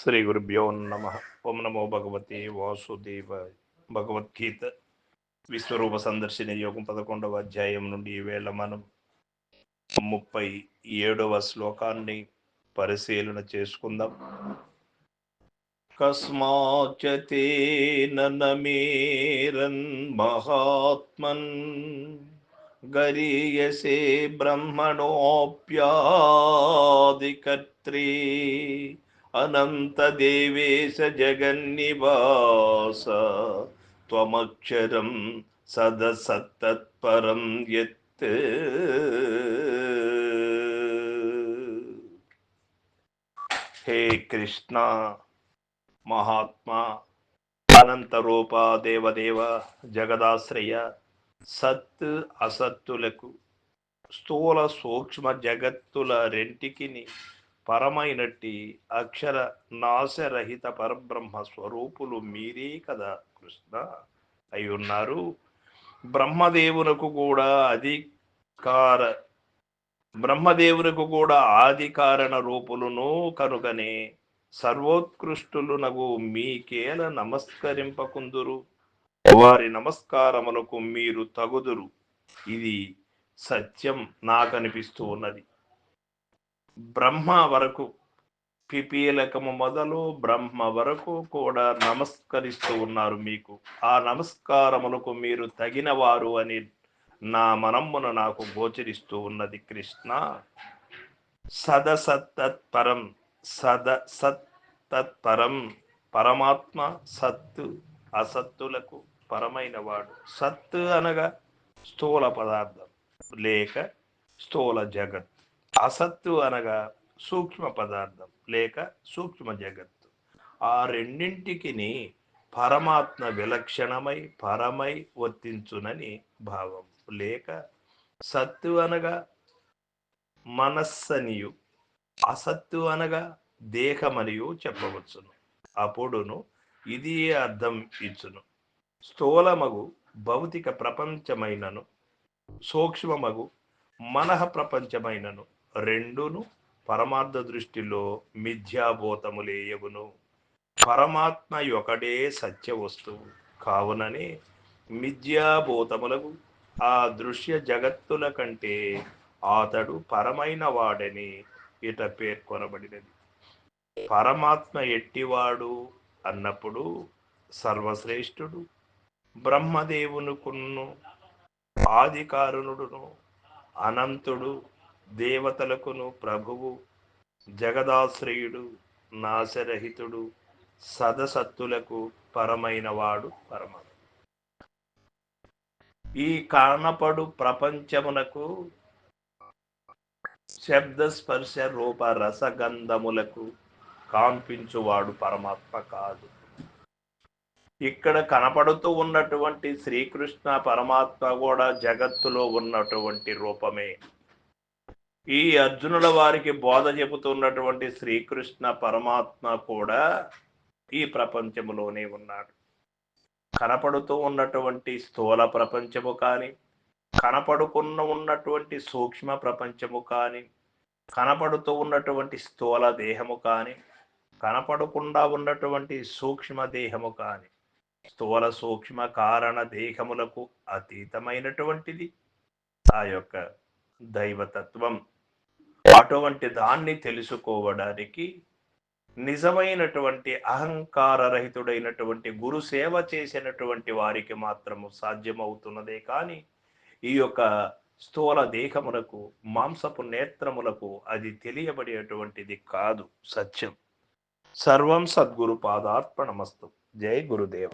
శ్రీ గురుభ్యో నమ. ఓం నమో భగవతి వాసుదేవ భగవద్గీత విశ్వరూప సందర్శన యోగం పదకొండవ అధ్యాయం నుండి ఈవేళ మనం ముప్పై ఏడవ శ్లోకాన్ని పరిశీలన చేసుకుందాం. కస్మాచతేనమేరన్ మహాత్మన్ గరీయసే బ్రహ్మణోప్యాదికర్త్రీ అనంతదేవేశ జగన్నివాస త్వమక్షరం సదసత్తత్పరం యత్ హే కృష్ణ మహాత్మా అనంత రూప దేవదేవ జగదాశ్రయ సత్ అసత్తులకు స్థూల సూక్ష్మ జగత్తుల రెంటికిని పరమైనట్టి అక్షర నాశరహిత పరబ్రహ్మ స్వరూపులు మీరే కదా కృష్ణ అయి ఉన్నారు బ్రహ్మదేవునకు కూడా అధికార బ్రహ్మదేవునికి కూడా ఆది కారణ రూపులను కనుకనే సర్వోత్కృష్టులునగు మీకేల నమస్కరింపకుందురు. వారి నమస్కారములకు మీరు తగుదురు. ఇది సత్యం నాకనిపిస్తూ ఉన్నది. బ్రహ్మ వరకు పిపీలకము మొదలు బ్రహ్మ వరకు కూడా నమస్కరిస్తూ ఉన్నారు మీకు. ఆ నమస్కారములకు మీరు తగిన వారు అని నా మనమ్మున నాకు గోచరిస్తూ ఉన్నది కృష్ణ. సద సదసత్తత్పరం సద సత్తత్పరం పరమాత్మ సత్తు అసత్తులకు పరమైన వాడు సత్తు అనగా స్థూల పదార్థం లేక స్థూల జగత్. అసత్తు అనగా సూక్ష్మ పదార్థం లేక సూక్ష్మ జగత్తు. ఆ రెండింటికి పరమాత్మ విలక్షణమై పరమై వర్తించునని భావం. లేక సత్తు అనగా మనస్సనియు అసత్తు అనగా దేహమనియు చెప్పవచ్చును. అప్పుడును ఇది అర్థం ఇచ్చును. స్థూలమగు భౌతిక ప్రపంచమైనను సూక్ష్మమగు మనః ప్రపంచమైనను రెండును పరమార్థ దృష్టిలో మిథ్యాభూతములేయగును పరమాత్మ ఒకడే సత్య వస్తువు కావుననే మిథ్యాభూతములకు ఆ దృశ్య జగత్తుల కంటే అతడు పరమైన వాడని ఇట పేర్కొనబడినది. పరమాత్మ ఎట్టివాడు అన్నప్పుడు సర్వశ్రేష్ఠుడు బ్రహ్మదేవునుకును ఆదికారుణుడును అనంతుడు దేవతలకును ప్రభువు జగదాశ్రయుడు నాశరహితుడు సదసత్తులకు పరమైనవాడు పరమ ఈ కానపడు ప్రపంచమునకు శబ్ద స్పర్శ రూప రసగంధములకు కాంపించువాడు పరమాత్మ కాదు. ఇక్కడ కనపడుతూ ఉన్నటువంటి శ్రీకృష్ణ పరమాత్మ కూడా జగత్తులో ఉన్నటువంటి రూపమే. ఈ అర్జునుల వారికి బోధ చెబుతున్నటువంటి శ్రీకృష్ణ పరమాత్మ కూడా ఈ ప్రపంచములోనే ఉన్నాడు. కనపడుతూ ఉన్నటువంటి స్థూల ప్రపంచము కానీ కనపడుకున్న ఉన్నటువంటి సూక్ష్మ ప్రపంచము కానీ కనపడుతూ ఉన్నటువంటి స్థూల దేహము కానీ కనపడకుండా ఉన్నటువంటి సూక్ష్మ దేహము కానీ స్థూల సూక్ష్మ కారణ దేహములకు అతీతమైనటువంటిది. ఆ యొక్క దైవతత్వం. అటువంటి దాన్ని తెలుసుకోవడానికి నిజమైనటువంటి అహంకార రహితుడైనటువంటి గురు సేవ చేసినటువంటి వారికి మాత్రము సాధ్యమవుతున్నదే కానీ ఈ యొక్క స్థూల దేహములకు మాంసపు నేత్రములకు అది తెలియబడేటువంటిది కాదు. సత్యం. సర్వం సద్గురు పాదార్పణమస్తు. జై గురుదేవ.